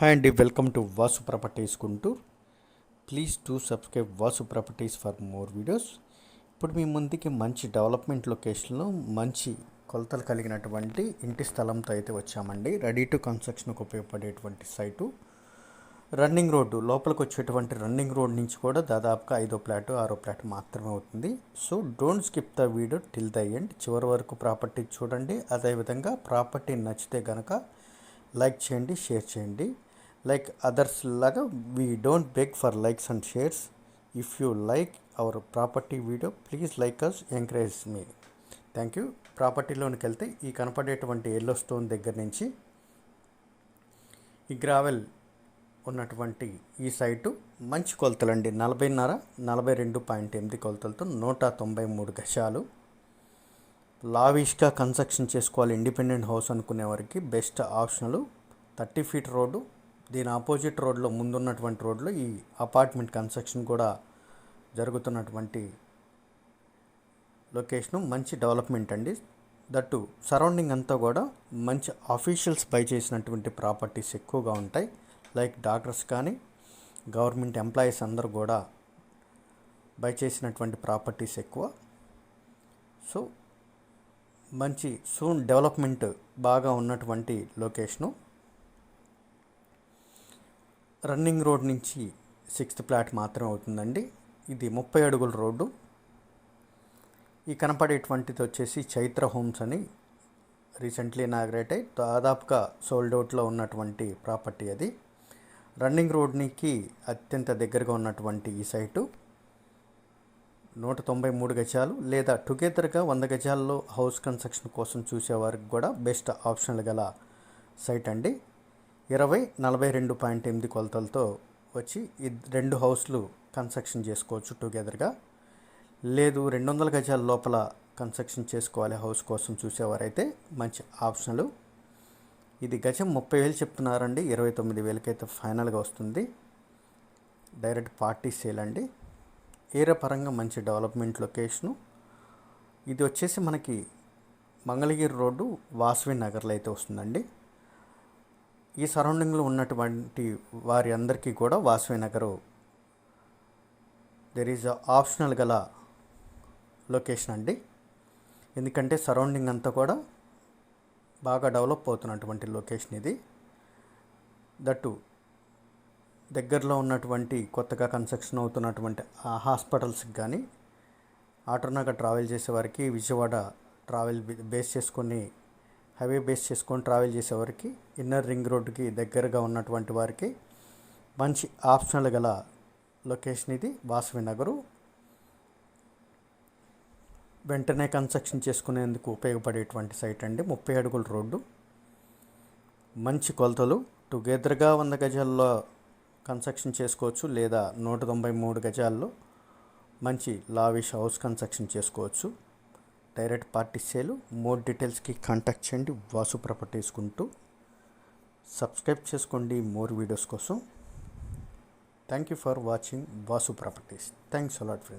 Hi అండి welcome to Vasu Properties Guntur please to subscribe Vasu Properties for more videos ఇప్పుడు మీ ముందుకి మంచి డెవలప్మెంట్ లొకేషన్లో మంచి కొలతలు కలిగినటువంటి ఇంటి స్థలంతో అయితే వచ్చామండి. రెడీ టు కన్స్ట్రక్షన్కి ఉపయోగపడేటువంటి సైటు రన్నింగ్ రోడ్డు లోపలికి వచ్చేటువంటి రన్నింగ్ రోడ్ నుంచి కూడా దాదాపుగా ఐదో ప్లాట్ ఆరో ప్లాట్ మాత్రమే అవుతుంది. So don't skip the video till the end చివరి వరకు ప్రాపర్టీ చూడండి. అదేవిధంగా ప్రాపర్టీ నచ్చితే కనుక లైక్ చేయండి షేర్ చేయండి. లైక్ అదర్స్ లాగా we don't beg for likes and shares if you like our property video please like us encourage me thank you ప్రాపర్టీలోనికి వెళ్తే ఈ కనపడేటువంటి ఎల్లో స్టోన్ దగ్గర నుంచి ఈ గ్రావెల్ ఉన్నటువంటి ఈ సైటు మంచి కొలతలండి. నలభైన్నర నలభై రెండు పాయింట్ ఎనిమిది కొలతలతో నూట తొంభై మూడు గజాలు. లావిష్గా కన్స్ట్రక్షన్ చేసుకోవాలి ఇండిపెండెంట్ హౌస్ అనుకునే వారికి బెస్ట్ ఆప్షన్లు థర్టీ ఫీట్ రోడ్డు దీని ఆపోజిట్ రోడ్లో ముందున్నటువంటి రోడ్లో ఈ అపార్ట్మెంట్ కన్స్ట్రక్షన్ కూడా జరుగుతున్నటువంటి లొకేషను మంచి డెవలప్మెంట్ అండి. దట్టు సరౌండింగ్ అంతా కూడా మంచి ఆఫీషియల్స్ బై చేసినటువంటి ప్రాపర్టీస్ ఎక్కువగా ఉంటాయి. లైక్ డాక్టర్స్ కానీ గవర్నమెంట్ ఎంప్లాయీస్ అందరూ కూడా బై చేసినటువంటి ప్రాపర్టీస్ ఎక్కువ. సో మంచి సూన్ డెవలప్మెంట్ బాగా ఉన్నటువంటి లొకేషను రన్నింగ్ రోడ్ నుంచి సిక్స్త్ ప్లాట్ మాత్రమే అవుతుందండి. ఇది ముప్పై అడుగుల రోడ్డు. ఈ కనపడేటువంటిది వచ్చేసి చైత్ర హోమ్స్ అని రీసెంట్లీ ఇనాగ్రేట్ అయి దాదాపుగా సోల్డ్ అవుట్లో ఉన్నటువంటి ప్రాపర్టీ అది. రన్నింగ్ రోడ్నికి అత్యంత దగ్గరగా ఉన్నటువంటి ఈ సైటు. నూట తొంభై మూడు గజాలు లేదా టుగెదర్గా వంద గజాల్లో హౌస్ కన్స్ట్రక్షన్ కోసం చూసేవారికి కూడా బెస్ట్ ఆప్షన్లు గల సైట్ అండి. ఇరవై నలభై రెండు పాయింట్ ఎనిమిది కొలతలతో వచ్చి రెండు హౌస్లు కన్స్ట్రక్షన్ చేసుకోవచ్చు టుగెదర్గా. లేదు రెండు వందల గజాల లోపల కన్స్ట్రక్షన్ చేసుకోవాలి హౌస్ కోసం చూసేవారైతే మంచి ఆప్షన్లు. ఇది గజం ముప్పై వేలు చెప్తున్నారండి ఇరవై తొమ్మిది వేలకైతే ఫైనల్గా వస్తుంది. డైరెక్ట్ పార్టీ సేల్ అండి. ఏరియా పరంగా మంచి డెవలప్మెంట్ లొకేషను. ఇది వచ్చేసి మనకి మంగళగిరి రోడ్డు వాసవి నగర్లో అయితే వస్తుందండి. ఈ సరౌండింగ్లో ఉన్నటువంటి వారి అందరికీ కూడా Vasavi Nagar there is optional గల లొకేషన్ అండి. ఎందుకంటే సరౌండింగ్ అంతా కూడా బాగా డెవలప్ అవుతున్నటువంటి లొకేషన్ ఇది. దట్టు దగ్గరలో ఉన్నటువంటి కొత్తగా కన్స్ట్రక్షన్ అవుతున్నటువంటి ఆ హాస్పిటల్స్కి కానీ ఆటోనాగా ట్రావెల్ చేసే వారికి విజయవాడ ట్రావెల్ బేస్ చేసుకొని హైవే బేస్ చేసుకొని ట్రావెల్ చేసేవారికి ఇన్నర్ రింగ్ రోడ్డుకి దగ్గరగా ఉన్నటువంటి వారికి మంచి ఆప్షనల్ గల లొకేషన్ ఇది వాసవి నగరు. వెంటనే కన్స్ట్రక్షన్ చేసుకునేందుకు ఉపయోగపడేటువంటి సైట్ అండి ముప్పై అడుగుల రోడ్డు. మంచి కొలతలు టుగెదర్గా వంద గజాల్లో కన్స్ట్రక్షన్ చేసుకోవచ్చు లేదా నూట తొంభై మూడు గజాల్లో మంచి లావిష్ హౌస్ కన్స్ట్రక్షన్ చేసుకోవచ్చు. డైరెక్ట్ పార్టీ సేలు మోర్ డీటెయిల్స్కి కాంటాక్ట్ చేయండి. వాసు ప్రాపర్టీస్ కుంటూ సబ్స్క్రైబ్ చేసుకోండి మోర్ వీడియోస్ కోసం. Thank you for watching Vasu properties. Thanks a lot friends.